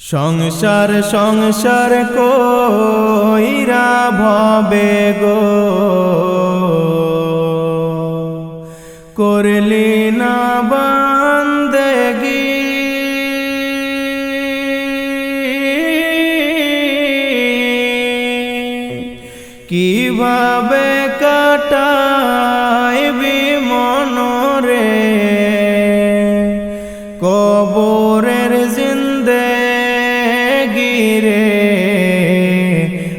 সংসার সংসার কইরা ভবে গো। করলি না বান্দেগি। কীভাবে কাটাইবি মনরে? কবরের জিন্দে গিরে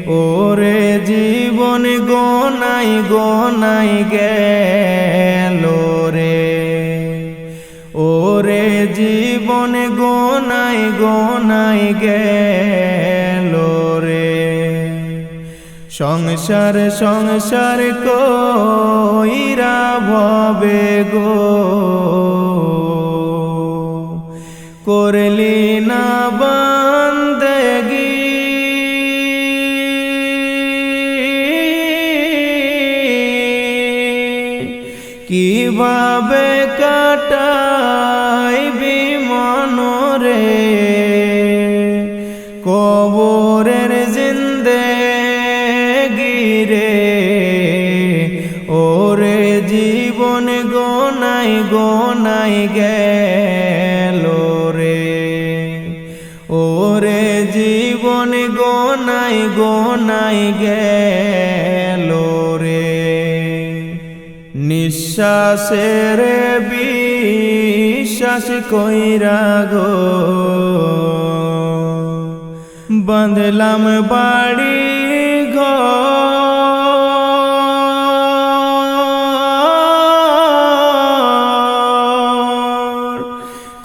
ওরে জীবন গোনাই গোনাই গেল রে। ওরে জীবন গোনাই গোনাই গেল রে। সংসার সংসার কইরা ভবে গো। করলি না বান্দেগি কীভাবে কাটাইবি মনরে? কবরের জিন্দে গিরে ওরে জীবন গোনাই গোনাই গেল রে। ওরে জীবন গোনাই গোনাই গেল নিঃশ্বাসের বিশ্বাস কইরা গো। বাঁধলাম বাড়ি ঘর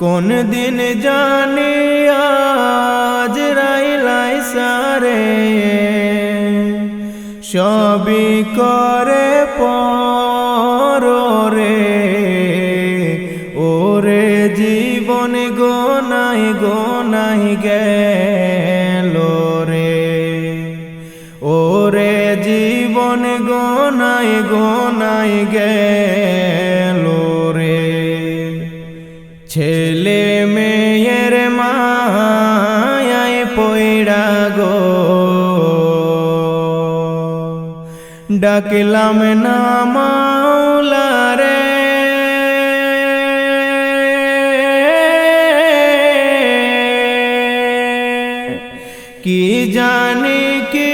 কোন দিন জানি আজ রাইলাই সারে। সবই করে গোনাই গেল রে। ওরে জীবন গোনাই গোনাই গেল রে। ছেলে মেয়ের মায় পইড়া গো। ডাকলাম না মাওলা রে কি জানি কি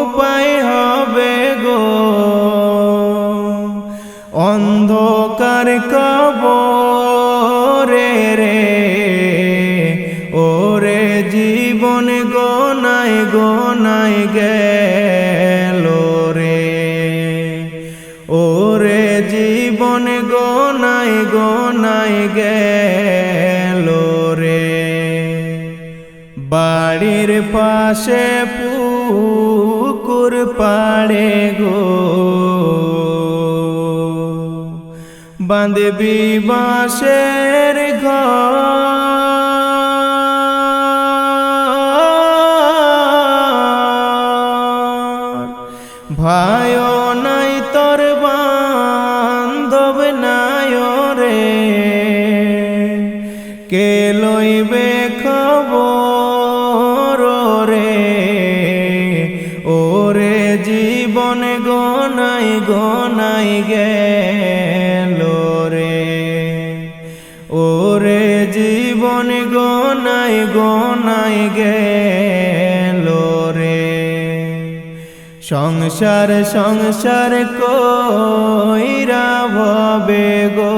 উপায় হবে গো? অন্ধকার কবরে রে, ওরে জীবন গোনাই গোনাই গেল রে। ওরে জীবন গোনাই গোনাই গেল বাড়ির পাশে পুকুর পাড়ে গো। বাঁধবি বাঁশের ঘর। নাই তোর বান্ধব নাই রে কে লইবে জীবন গনাই গনাই গেল রে। ওরে জীবন গনাই গনাই গেল রে। সংসার সংসার কইরা ভবে গো।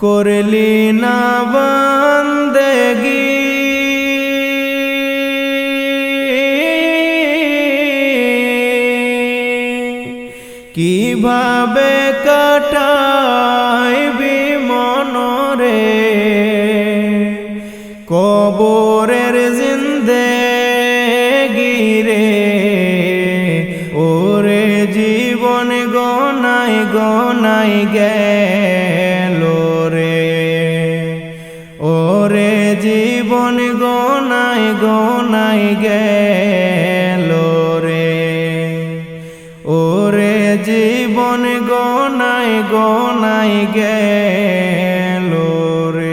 করলি না বান্দেগি কীভাবে কাটাইবি মনরে? কবরের জিন্দে গিরে ওরে জীবন গনাই গনাই গেল রে। ওরে জীবন গনাই গনাই গেল জীবন গনায় গনায় গেল রে।